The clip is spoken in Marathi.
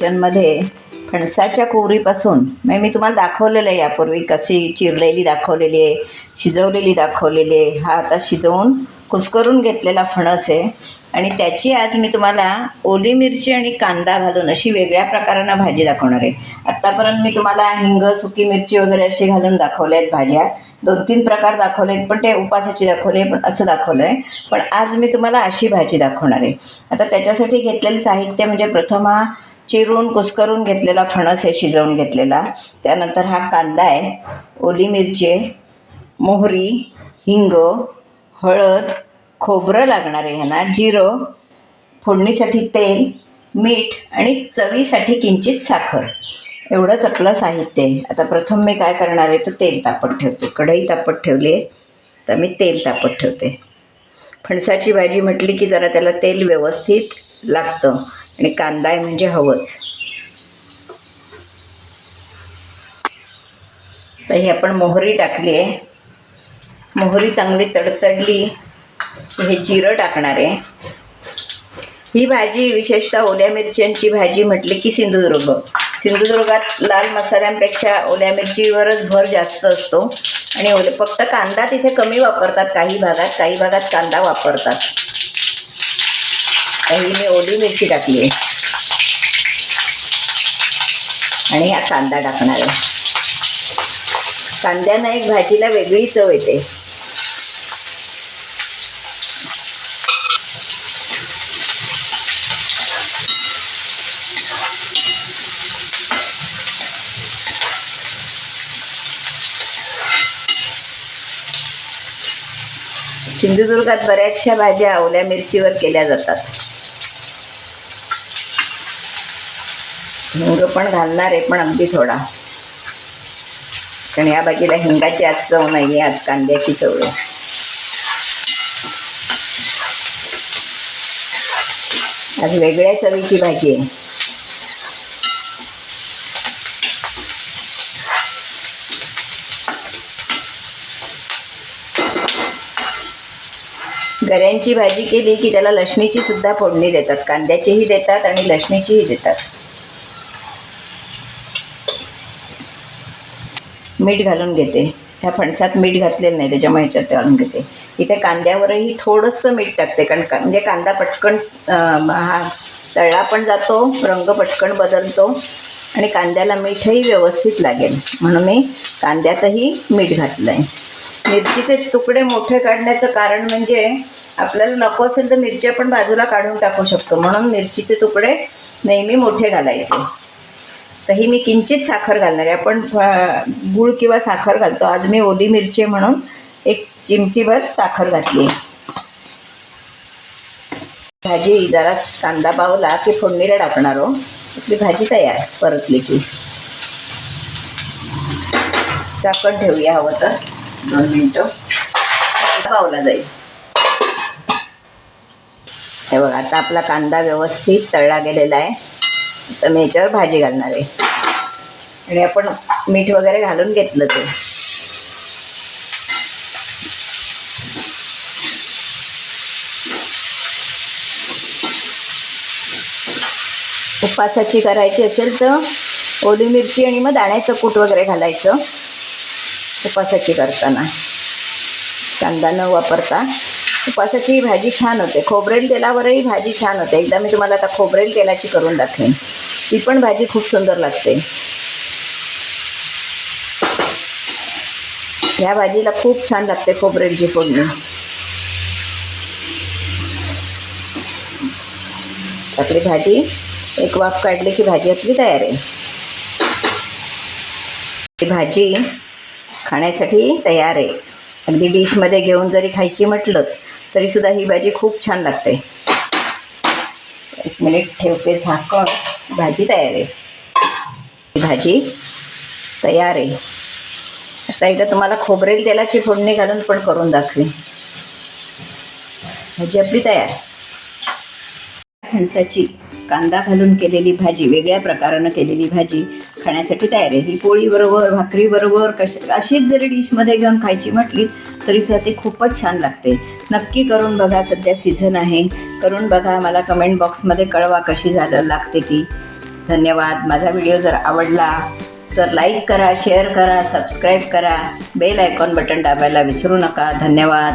किचनमध्ये फणसाच्या कोवरीपासून म्हणजे मी तुम्हाला दाखवलेलं आहे यापूर्वी कशी चिरलेली दाखवलेली आहे शिजवलेली दाखवलेली आहे. हा आता शिजवून कुस्करून घेतलेला फणस आहे. आणि त्याची आज मी तुम्हाला ओली मिरची आणि कांदा घालून अशी वेगळ्या प्रकारानं भाजी दाखवणार आहे. आत्तापर्यंत मी तुम्हाला हिंग सुकी मिरची वगैरे अशी घालून दाखवल्या आहेत भाज्या. दोन तीन प्रकार दाखवले आहेत पण ते उपासाची दाखवले पण असं दाखवलं आहे. पण आज मी तुम्हाला अशी भाजी दाखवणार आहे. आता त्याच्यासाठी घेतलेलं साहित्य म्हणजे प्रथम हा चिरून कुस्करून घेतलेला फणस आहे शिजवून घेतलेला. त्यानंतर हा कांदा आहे. ओली मिरची मोहरी हिंग हळद खोबरं लागणार आहे ह्यांना. जिरं फोडणीसाठी तेल मीठ आणि चवीसाठी किंचित साखर. एवढंच आपलं साहित्य आहे. आता प्रथम मी काय करणार आहे तर तेल तापत ठेवते. कढई तापत ठेवली आहे तर मी तेल तापत ठेवते. फणसाची भाजी म्हटली की जरा त्याला तेल व्यवस्थित लागतं. आणि कांदा आहे म्हणजे हवंच. तर ही आपण मोहरी टाकली आहे. मोहरी चांगली तडतडली हे जिरं टाकणार आहे. ही भाजी विशेषतः ओल्या मिरच्यांची भाजी म्हटली की सिंधुदुर्ग. सिंधुदुर्गात लाल मसाल्यांपेक्षा ओल्या मिरचीवरच भर जास्त असतो. आणि ओले फक्त कांदा तिथे कमी वापरतात काही भागात. काही भागात कांदा वापरतात. ही मी ओली मिरची टाकली. आहे आणि हा कांदा टाकणार आहे. कांद्यानं एक भाजीला वेगळी चव येते. सिंधुदुर्गात बऱ्याचशा भाज्या ओल्या मिरचीवर केल्या जातात. हिंग पण घालणार आहे पण अगदी थोडा. कारण या भाजीला हिंगाची आज चव नाही आहे आज कांद्याची चव आहे. आज वेगळ्या चवीची भाजी आहे. गऱ्यांची भाजी केली की त्याला लक्ष्मीची सुद्धा फोडणी देतात. कांद्याचीही देतात आणि लक्ष्मीचीही देतात. मीठ घालून घेते. ह्या फणसात मीठ घातलेलं नाही त्याच्यामुळे ह्याच्यात घालून घेते. इथे कांद्यावरही थोडंसं मीठ टाकते कारण का म्हणजे कांदा पटकन हा तळला पण जातो रंग पटकन बदलतो आणि कांद्याला मीठही व्यवस्थित लागेल. म्हणून मी कांद्यातही मीठ घातलं आहे मिरचीचे तुकडे मोठे काढण्याचं कारण म्हणजे आपल्याला नको असेल तर मिरच्या पण बाजूला काढून टाकू शकतो. म्हणून मिरचीचे तुकडे नेहमी मोठे घालायचे. तर ही मी किंचित साखर घालणार आहे. आपण गूळ किंवा साखर घालतो. आज मी ओली मिरची म्हणून एक चिमटीभर साखर घातली भाजी जरा कांदा पावला की फोडणीला टाकणार हो. आपली भाजी तयार परतली की. साखर ठेवूया हवं तर. दोन मिनटं. पावला जाईल. हे बघा आता आपला कांदा व्यवस्थित तळला गेलेला आहे. तर मी याच्यावर भाजी घालणार आहे. आणि आपण मीठ वगैरे घालून घेतलं ते. उपवासाची करायची असेल तर ओली मिरची आणि मग दाण्याचं कूट वगैरे घालायचं. उपवासाची करताना. कांदा न वापरता. उपवासाची भाजी छान होते. खोबरेल तेलावरही भाजी छान होते. एकदा मी तुम्हाला आता खोबरेल तेलाची करून दाखवेन. ती पण भाजी खूप सुंदर लागते. ह्या भाजीला खूप छान लागते खोबरेलची फोडणी. आपली भाजी एक वाफ काढली की भाजी आपली तयार आहे. भाजी खाण्यासाठी तयार आहे. अगदी डिशमध्ये घेऊन जरी खायची म्हटलं तरीसुद्धा ही भाजी खूप छान लागते. एक मिनिट ठेवते झाकण. भाजी तयार आहे. भाजी तयार आहे. आता एकदा तुम्हाला खोबरेल तेलाची फोडणी घालून पण करून दाखवी भाजी आपली तयार. फणसाची कांदा घालून केलेली भाजी वेगळ्या प्रकारानं केलेली भाजी खाण्यासाठी तयार आहे. ही पोळीबरोबर भाकरीबरोबर कश अशीच जरी डिशमध्ये घेऊन खायची म्हटली नर्सरीचं ते खूपच छान लागते. नक्की करून बघा सध्या सीझन आहे. करून बघा मला कमेंट बॉक्समध्ये कळवा कशी झालं लागते ती. धन्यवाद. माझा व्हिडिओ जर आवडला तर लाईक करा शेअर करा सबस्क्राईब करा. बेल आयकॉन बटन दाबायला विसरू नका. धन्यवाद.